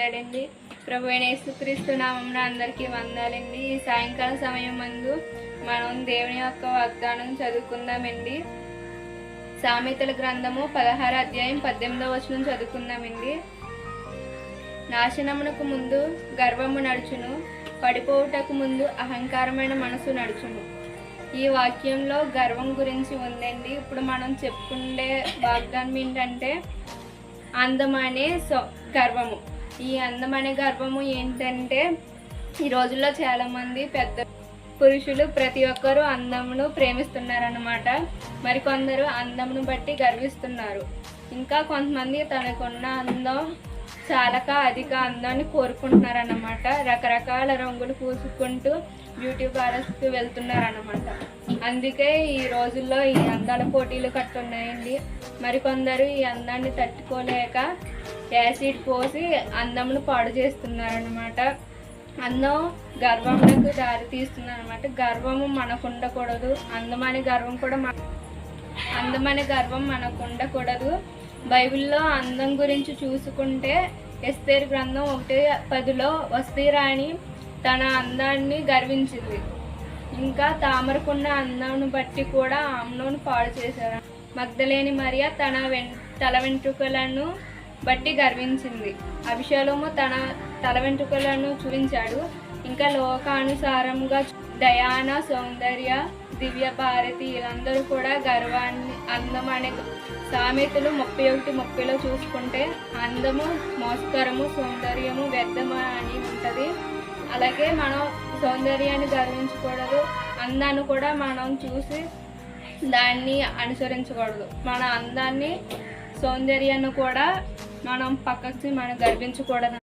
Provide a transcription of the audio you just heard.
లేడండి ప్రభు అయిన యేసుక్రీస్తు అందరికీ వందాలండి. ఈ సాయంకాల సమయం ముందు మనం దేవుని యొక్క వాగ్దానం చదువుకుందామండి. సామెతల గ్రంథము పదహారు అధ్యాయం పద్దెనిమిదవ వచనం చదువుకుందామండి. నాశనమునకు ముందు గర్వము నడుచును పడిపోవుటకు ముందు అహంకారమైన మనసు నడుచును. ఈ వాక్యంలో గర్వం గురించి ఉందండి. ఇప్పుడు మనం చెప్పుకునే వాగ్దానం ఏంటంటే అందమనే సో గర్వము. ఈ అందమనే గర్వము ఏంటంటే ఈ రోజుల్లో చాలామంది పెద్ద పురుషులు ప్రతి ఒక్కరూ అందమును ప్రేమిస్తున్నారన్నమాట. మరికొందరు అందమును బట్టి గర్విస్తున్నారు. ఇంకా కొంతమంది తనకున్న అందం చాలక అధిక అందాన్ని కోరుకుంటున్నారన్నమాట. రకరకాల రంగులు పూసుకుంటూ బ్యూటీ పార్లర్స్కి వెళ్తున్నారన్నమాట. అందుకే ఈ రోజుల్లో ఈ అందాల పోటీలు కట్టున్నాయండి. మరికొందరు ఈ అందాన్ని తట్టుకోలేక యాసిడ్ పోసి అందమును పాడు చేస్తున్నారన్నమాట. అందం గర్వములకు దారి తీస్తున్నారు అనమాట గర్వము మనకు ఉండకూడదు అందమనే గర్వం కూడా మన అందమనే గర్వం మనకు ఉండకూడదు బైబిల్లో అందం గురించి చూసుకుంటే ఎస్తేరు గ్రంథం ఒకటి పదిలో వస్తీరాణి తన అందాన్ని గర్వించింది. ఇంకా తామరకున్న అందంను బట్టి కూడా అమ్మను పాడు చేశారు. మగ్ధలేని మరియా తన వెన్ తల వెంట్రుకలను బట్టి గర్వించింది. అభిషేలము తన తల వెంట్రుకలను చూపించాడు. ఇంకా లోకానుసారంగా దయాన సౌందర్య దివ్య భారతి వీళ్ళందరూ కూడా గర్వాన్ని అందం అనే సామెతలు ముప్పై ఒకటి ముప్పైలో చూసుకుంటే అందము మోస్కరము సౌందర్యము వ్యర్థము అని ఉంటుంది. అలాగే మనం సౌందర్యాన్ని గర్వించకూడదు. అందాన్ని కూడా మనం చూసి దాన్ని అనుసరించకూడదు. మన అందాన్ని సౌందర్యాన్ని కూడా మనం పక్కకి మనం గర్వించకూడదు